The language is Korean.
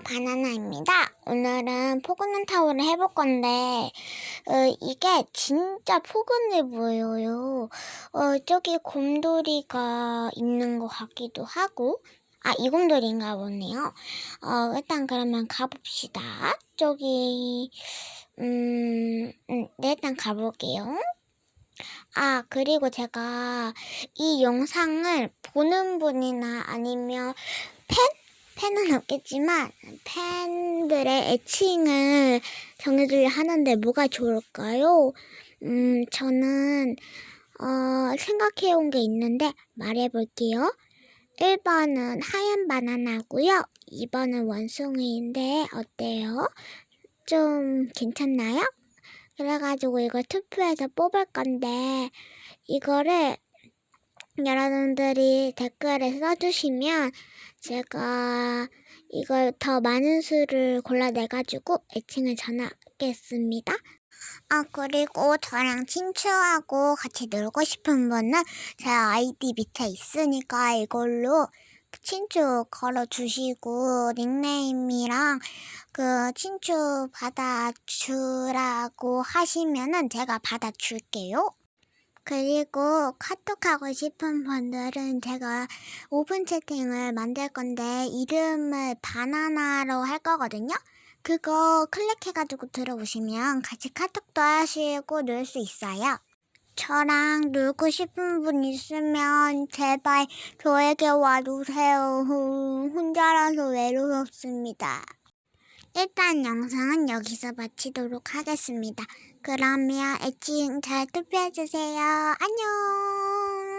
바나나입니다. 오늘은 포근한 타워를 해볼 건데, 어, 이게 진짜 포근해 보여요. 어, 저기 곰돌이가 있는 것 같기도 하고, 아, 이 곰돌이인가 보네요. 어, 일단 그러면 가봅시다. 저기, 음, 음, 네, 일단 가볼게요. 아, 그리고 제가 이 영상을 보는 분이나 아니면 팬? 팬은 없겠지만 팬들의 애칭을 정해주려 하는데 뭐가 좋을까요? 음, 저는 어, 생각해온 게 있는데 말해볼게요. 1번은 하얀 바나나고요. 2번은 원숭이인데 어때요? 좀 괜찮나요? 그래가지고 이걸 투표해서 뽑을 건데 이거를 여러분들이 댓글에 써주시면 제가 이걸 더 많은 수를 골라내가지고 애칭을 전하겠습니다. 아 그리고 저랑 친추하고 같이 놀고 싶은 분은 제 아이디 밑에 있으니까 이걸로 친추 걸어주시고 닉네임이랑 그 친추 받아주라고 하시면은 제가 받아줄게요. 그리고 카톡 하고 싶은 분들은 제가 오픈 채팅을 만들 건데 이름을 바나나로 할 거거든요. 그거 클릭해가지고 들어오시면 같이 카톡도 하시고 놀 수 있어요. 저랑 놀고 싶은 분 있으면 제발 저에게 와주세요. 혼자라서 외롭습니다. 일단 영상은 여기서 마치도록 하겠습니다. 그러면 애칭 잘 투표해주세요. 안녕!